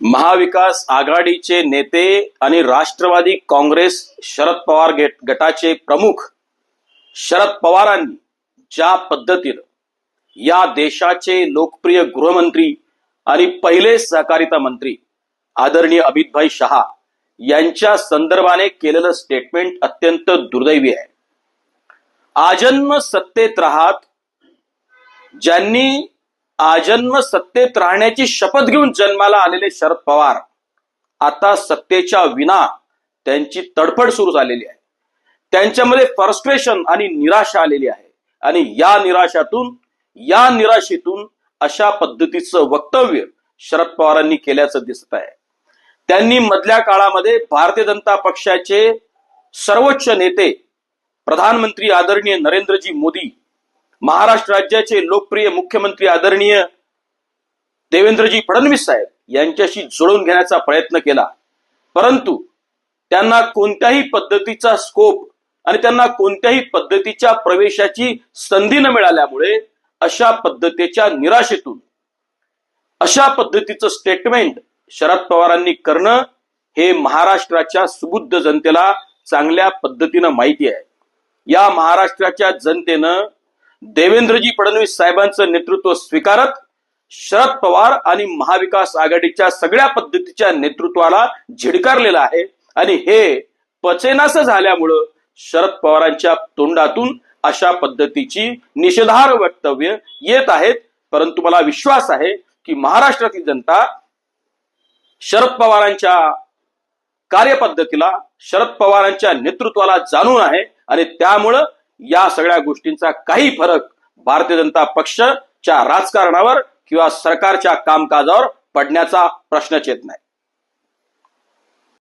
महाविकास आघाडीचे नेते आणि राष्ट्रवादी काँग्रेस शरद पवार गटाचे प्रमुख शरद पवारांनी ज्या पद्धतीनं या देशाचे लोकप्रिय गृहमंत्री आणि पहिले सहकारिता मंत्री आदरणीय अमितभाई शहा यांच्या संदर्भाने केलेलं स्टेटमेंट अत्यंत दुर्दैवी आहे. आजन्म सत्तेत राहत ज्यांनी आजन्म सत्तेत राहण्याची शपथ घेऊन जन्माला आलेले शरद पवार आता सत्तेच्या विना त्यांची तडफड सुरू झालेली आहे. त्यांच्यामध्ये फ्रस्ट्रेशन आणि निराशा आलेली आहे. आणि या निराशातून या निराशेतून अशा पद्धतीचं वक्तव्य शरद पवारांनी केल्याचं दिसत आहे. त्यांनी मधल्या काळामध्ये भारतीय जनता पक्षाचे सर्वोच्च नेते प्रधानमंत्री आदरणीय नरेंद्रजी मोदी महाराष्ट्र राज्याचे लोकप्रिय मुख्यमंत्री आदरणीय देवेंद्रजी फडणवीस साहेब यांच्याशी जुळवून घेण्याचा प्रयत्न केला. परंतु त्यांना कोणत्याही पद्धतीचा स्कोप आणि त्यांना कोणत्याही पद्धतीच्या प्रवेशाची संधी न मिळाल्यामुळे अशा पद्धतीच्या निराशेतून अशा पद्धतीचं स्टेटमेंट शरद पवारांनी करणं हे महाराष्ट्राच्या सुबुद्ध जनतेला चांगल्या पद्धतीनं माहिती आहे. या महाराष्ट्राच्या जनतेनं देवेंद्रजी फडणवीस साहेबांचं नेतृत्व स्वीकारत शरद पवार आणि महाविकास आघाडीच्या सगळ्या पद्धतीच्या नेतृत्वाला झिडकारलेलं आहे. आणि हे पचेनास झाल्यामुळं शरद पवारांच्या तोंडातून अशा पद्धतीची निषेधार वक्तव्य येत आहेत. परंतु मला विश्वास आहे की महाराष्ट्रातील जनता शरद पवारांच्या कार्यपद्धतीला शरद पवारांच्या नेतृत्वाला जाणून आहे. आणि त्यामुळं या सगळ्या गोष्टींचा काही फरक भारतीय जनता पक्षच्या राजकारणावर किंवा सरकारच्या कामकाजावर पडण्याचा प्रश्नच येत नाही.